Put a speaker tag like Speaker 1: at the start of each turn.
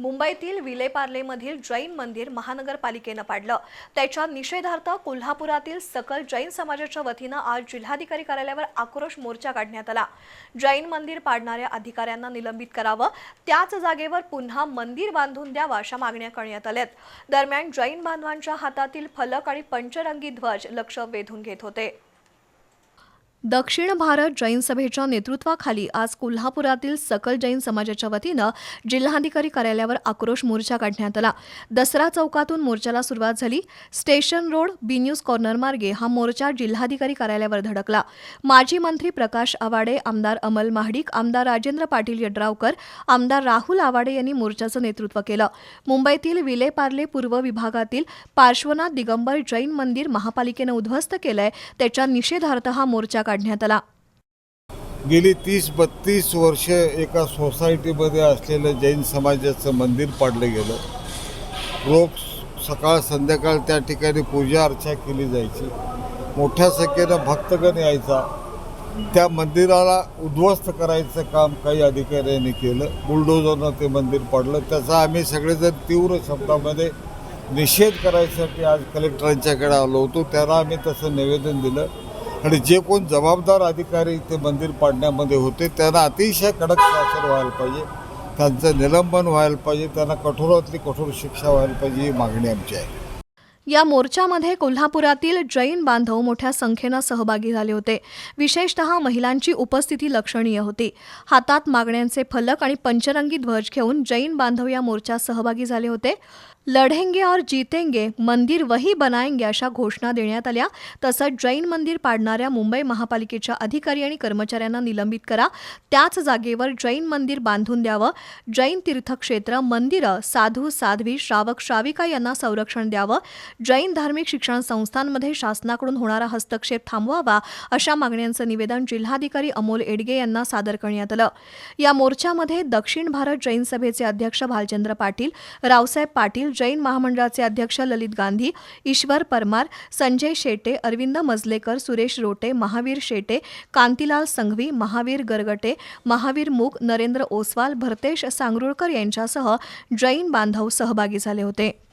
Speaker 1: मुंबईतील विलेपार्लेमधील जैन मंदिर महानगरपालिकेनं पाडलं. त्याच्या निषेधार्थ कोल्हापुरातील सकल जैन समाजाच्या वतीनं आज जिल्हाधिकारी कार्यालयावर आक्रोश मोर्चा काढण्यात आला. जैन मंदिर पाडणाऱ्या अधिकाऱ्यांना निलंबित करावं त्याच जागेवर पुन्हा मंदिर बांधून द्यावं अशा मागण्या करण्यात आल्यात. दरम्यान जैन बांधवांच्या हातातील फलक आणि पंचरंगी ध्वज लक्ष वेधून घेत होते. दक्षिण भारत जैन सभेच्या नेतृत्वाखाली आज कोल्हापुरातील सकल जैन समाजाच्या वतीनं जिल्हाधिकारी कार्यालयावर आक्रोश मोर्चा काढण्यात आला. दसरा चौकातून मोर्चाला सुरुवात झाली. Station road B news corner मार्गे हा मोर्चा जिल्हाधिकारी कार्यालयावर धडकला. माजी मंत्री प्रकाश आवाडे आमदार अमल महाडिक आमदार राजेंद्र पाटील यड्रावकर आमदार राहुल आवाडे यांनी मोर्चाचं नेतृत्व केलं. मुंबईतील विलेपार्ले पूर्व विभागातील पार्श्वनाथ दिगंबर जैन मंदिर महापालिकेनं उद्ध्वस्त केलंय. त्याच्या निषेधार्थ हा मोर्चा काढण्यात आला.
Speaker 2: गेली तीस बत्तीस वर्ष एका सोसायटीमध्ये असलेलं जैन समाजाचं मंदिर पाडलं गेलं. रोज सकाळ संध्याकाळ त्या ठिकाणी पूजा अर्चा केली जायची. मोठ्या संख्येनं भक्तगण यायचा. त्या मंदिराला उद्ध्वस्त करायचं काम काही अधिकाऱ्यांनी केलं. बुलडोजरनं ते मंदिर पाडलं. त्याचा आम्ही सगळेजण तीव्र शब्दामध्ये निषेध करायसाठी आज कलेक्टरांच्याकडे आलो होतो. त्याला आम्ही तसं निवेदन दिलं. आणि जे कोण जबाबदार अधिकारी ते मंदिर पाडण्यामध्ये होते त्यांना अतिशय कडक शासन व्हायला पाहिजे त्यांचं निलंबन व्हायला पाहिजे त्यांना कठोरातली कठोर शिक्षा व्हायला पाहिजे ही मागणी आमची आहे.
Speaker 1: या मोर्चामध्ये कोल्हापुरातील जैन बांधव मोठ्या संख्येनं सहभागी झाले होते. विशेषतः महिलांची उपस्थिती लक्षणीय होती. हातात मागण्यांचे फलक आणि पंचरंगी ध्वज घेऊन जैन बांधव या मोर्चात सहभागी झाले होते. लढेंगे और जीतेंगे मंदिर वही बनाएंगे अशा घोषणा देण्यात आल्या. तसंच जैन मंदिर पाडणाऱ्या मुंबई महापालिकेच्या अधिकारी आणि कर्मचाऱ्यांना निलंबित करा. त्याच जागेवर जैन मंदिर बांधून द्यावं. जैन तीर्थक्षेत्र मंदिरं साधू साध्वी श्रावक श्राविका यांना संरक्षण द्यावं. जैन धार्मिक शिक्षण संस्थांमध्ये शासनाकडून होणारा हस्तक्षेप थांबवावा अशा मागण्यांचं निवेदन जिल्हाधिकारी अमोल एडगे यांना सादर करण्यात आलं. या मोर्चामध्ये दक्षिण भारत जैन सभेचे अध्यक्ष भालचंद्र पाटील रावसाहेब पाटील जैन महामंडळाचे अध्यक्ष ललित गांधी ईश्वर परमार संजय शेटे अरविंद मजलेकर सुरेश रोटे महावीर शेटे कांतीलाल संघवी महावीर गरगटे महावीर मुग नरेंद्र ओसवाल भरतेश सांगरुळकर यांच्यासह जैन बांधव सहभागी झाले होते.